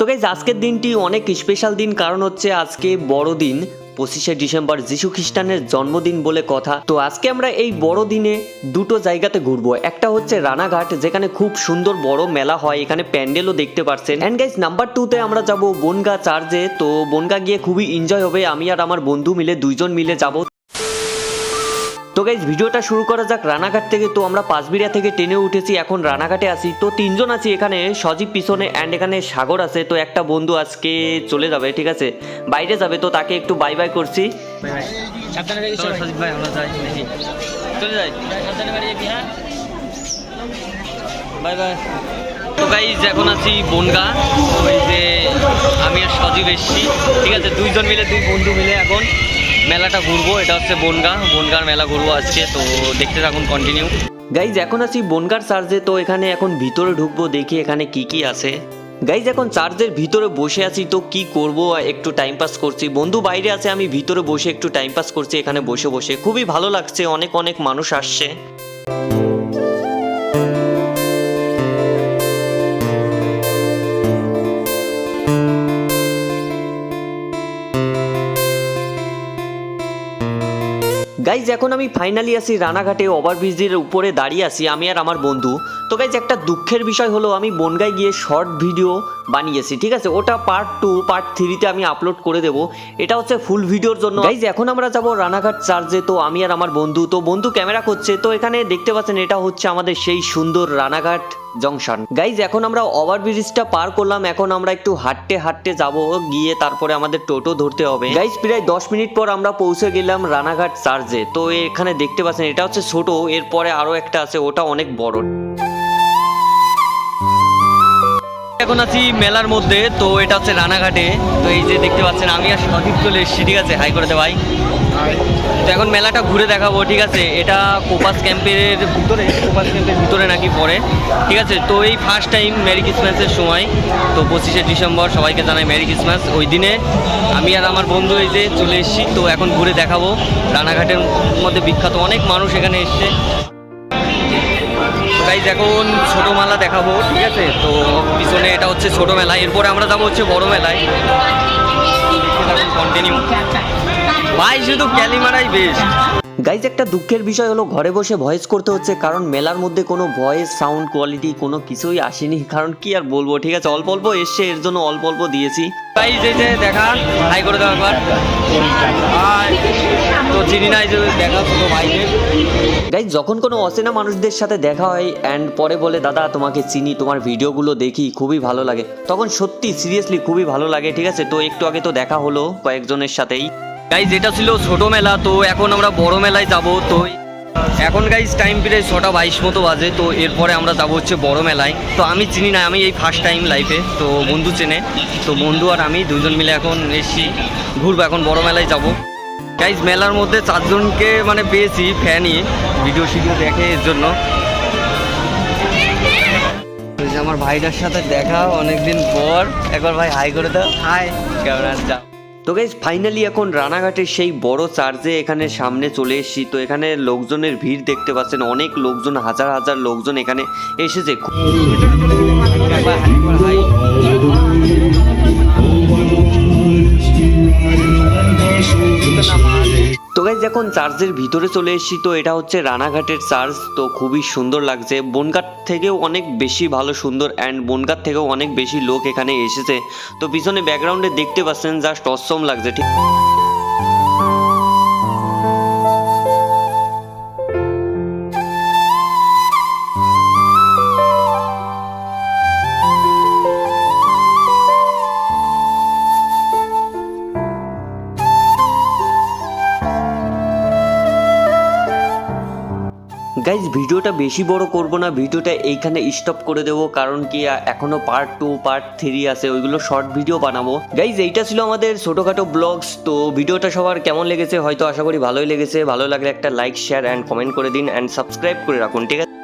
তো গাইজ আজকের দিনটি অনেক স্পেশাল দিন। কারণ হচ্ছে আজকে বড়দিন, পঁচিশে ডিসেম্বর যিশু খ্রিস্টানের জন্মদিন বলে কথা। তো আজকে আমরা এই বড় দিনে দুটো জায়গাতে ঘুরবো। একটা হচ্ছে রানাঘাট, যেখানে খুব সুন্দর বড় মেলা হয়। এখানে প্যান্ডেলও দেখতে পাচ্ছেন অ্যান্ড গাইজ নাম্বার টুতে আমরা যাব বনগা চার্জে তো বনগা গিয়ে খুবই এনজয় হবে। আমি আর আমার বন্ধু মিলে দুইজন মিলে যাব। তো গাইজ ভিডিওটা শুরু করা যাক। রানাঘাট থেকে তো আমরা পাঁচবিড়া থেকে ট্রেনে উঠেছি এখন রানাঘাটে আছি। তো তিনজন আছি এখানে সজীব পিছনে অ্যান্ড এখানে সাগর আছে। তো একটা বন্ধু আজকে চলে যাবে ঠিক আছে? বাইরে যাবে তো তাকে একটু বাই বাই করছি। সাবধানে সজীব ভাই আমরা যাই চলে যাই। সাবধানে গাড়ি যাবি হ্যাঁ? বাই বাই তো গাইজ এখন আছি বনগা। ওই যে আমি আর সজীব এসছি ঠিক আছে? দুইজন মিলে দুই বন্ধু মিলে এখন। মেলাটা ঘুরবো, এটা হচ্ছে বনগা। বনগার মেলা ঘুরবো আজকে, তো দেখতে থাকুন কন্টিনিউ গাইজ এখন আছি বনগার চার্জে তো এখানে এখন ভিতরে ঢুকবো, দেখি এখানে কি কি আছে। গাইজ এখন চার্জের ভিতরে বসে আছি, তো কি করব একটু টাইম পাস করছি। বন্ধু বাইরে আছে, আমি ভিতরে বসে একটু টাইম পাস করছি, এখানে বসে বসে। খুবই ভালো লাগছে, অনেক অনেক মানুষ আসছে। গাইজ এখন আমি ফাইনালি আছি রানাঘাটে ওভারব্রিজের উপরে দাঁড়িয়ে আছি, আমি আর আমার বন্ধু। তো গাইজ একটা দুঃখের বিষয় হলো, আমি বনগায় গিয়ে শর্ট ভিডিও বানিয়েছি, ঠিক আছে? ওটা পার্ট টু পার্ট থ্রিতে আমি আপলোড করে দেবো। এটা হচ্ছে ফুল ভিডিওর জন্য। গাইজ এখন আমরা যাব রানাঘাট চার্জে তো আমি আর আমার বন্ধু। তো বন্ধু ক্যামেরা করছে তো এখানে দেখতে পাচ্ছেন, এটা হচ্ছে আমাদের সেই সুন্দর রানাঘাট। জংশন। গাইজ এখন আমরা ওভারব্রিজটা পার করলাম, এখন আমরা একটু হাঁটতে হাঁটতে যাব, গিয়ে তারপরে আমাদের টোটো ধরতে হবে। গাইজ প্রায় দশ মিনিট পর আমরা পৌঁছে গেলাম রানাঘাট চার্জে তো এখানে দেখতে পাচ্ছেন, এটা হচ্ছে ছোট, এরপরে আরও একটা আছে, ওটা অনেক বড়। এখন আছি মেলার মধ্যে, তো এটা হচ্ছে রানাঘাটে। তো এই যে দেখতে পাচ্ছেন, আমি আর সঠিক চলে এসেছি, ঠিক আছে? হাই করে দে ভাই। তো এখন মেলাটা ঘুরে দেখাবো, ঠিক আছে? এটা কোপাস ক্যাম্পের ভিতরে, কোপাস ক্যাম্পের ভিতরে নাকি পড়ে, ঠিক আছে? তো এই ফার্স্ট টাইম মেরি ক্রিসমাসের সময়, তো পঁচিশে ডিসেম্বর সবাইকে জানাই মেরি ক্রিসমাস ওই দিনে আমি আর আমার বন্ধু এই যে চলে এসেছি, তো এখন ঘুরে দেখাবো। রানাঘাটের মধ্যে বিখ্যাত অনেক মানুষ এখানে এসছে। গাইজ এখন ছোট মেলা দেখাবো ঠিক আছে? তো পিছনে এটা হচ্ছে ছোট মেলা এরপরে আমরা যাব হচ্ছে বড় মেলায়। কন্টিনিউ ভাই শুধু ক্যালিমারাই বেশ গাইজ একটা দুঃখের বিষয় হলো ঘরে বসে ভয়েস করতে হচ্ছে কারণ মেলার মধ্যে কোনো ভয়েস সাউন্ড কোয়ালিটি কোনো কিছুই আসেনি। কারণ কি আর বলব ঠিক আছে? অল্প অল্প এসছে এর জন্য অল্প অল্প দিয়েছি। গাইজ এই যে দেখা হাই করে দাও একবার। তো চিনি না এই যে দেখা ছোট ভাইকে। গাইজ যখন কোনো অচেনা মানুষদের সাথে দেখা হয় অ্যান্ড পরে বলে দাদা তোমাকে চিনি তোমার ভিডিওগুলো দেখি খুবই ভালো লাগে। তখন সত্যি সিরিয়াসলি খুবই ভালো লাগে ঠিক আছে? তো একটু আগে তো দেখা হলো কয়েকজনের সাথেই। গাইজ এটা ছিল ছোট মেলা তো এখন আমরা বড় মেলায় যাব তো এখন গাইজ টাইম প্রায় ছটা বাইশ মতো বাজে তো এরপরে আমরা যাব হচ্ছে বড় মেলায়। তো আমি চিনি না আমি এই ফার্স্ট টাইম লাইফে তো বন্ধু চেনে। তো বন্ধু আর আমি দুজন মিলে এখন এসছি ঘুরবো এখন বড় মেলায় যাব। গাইজ মেলার মধ্যে চারজনকে মানে পেয়েছি ফ্যানই। ভিডিও শিডিও দেখে এর জন্য। আমার ভাইটার সাথে দেখা অনেকদিন পর। একবার ভাই হাই করে দাও। হাই কেমন যা তো গাইজ ফাইনালি এখন রানাঘাটের সেই বড় চার্জে এখানে সামনে চলে এসেছি। তো এখানে লোকজনের ভিড় দেখতে পাচ্ছেন। অনেক লোকজন হাজার হাজার লোকজন এখানে এসেছে। একবার হাই, গাইজ এখন চার্চের ভিতরে চলে এসেছি, তো এটা হচ্ছে রানাঘাটের চার্চ তো খুবই সুন্দর লাগছে। বনঘাট থেকেও অনেক বেশি ভালো, সুন্দর অ্যান্ড বনঘাট থেকেও অনেক বেশি লোক এখানে এসেছে। তো পিছনে ব্যাকগ্রাউন্ডে দেখতে পাচ্ছেন জাস্ট অসম লাগছে, ঠিক গাইজ ভিডিওটা বেশি বড় করব না, ভিডিওটা এইখানে স্টপ করে দেবো, কারণ কি এখনও পার্ট টু পার্ট থ্রি আছে, ওইগুলো শর্ট ভিডিও বানাবো। গাইজ এইটা ছিল আমাদের ছোটোখাটো ব্লগস তো ভিডিওটা সবার কেমন লেগেছে, হয়তো আশা করি ভালোই লেগেছে, ভালো লাগলে একটা লাইক শেয়ার অ্যান্ড কমেন্ট করে দিন অ্যান্ড সাবস্ক্রাইব করে রাখুন, ঠিক আছে?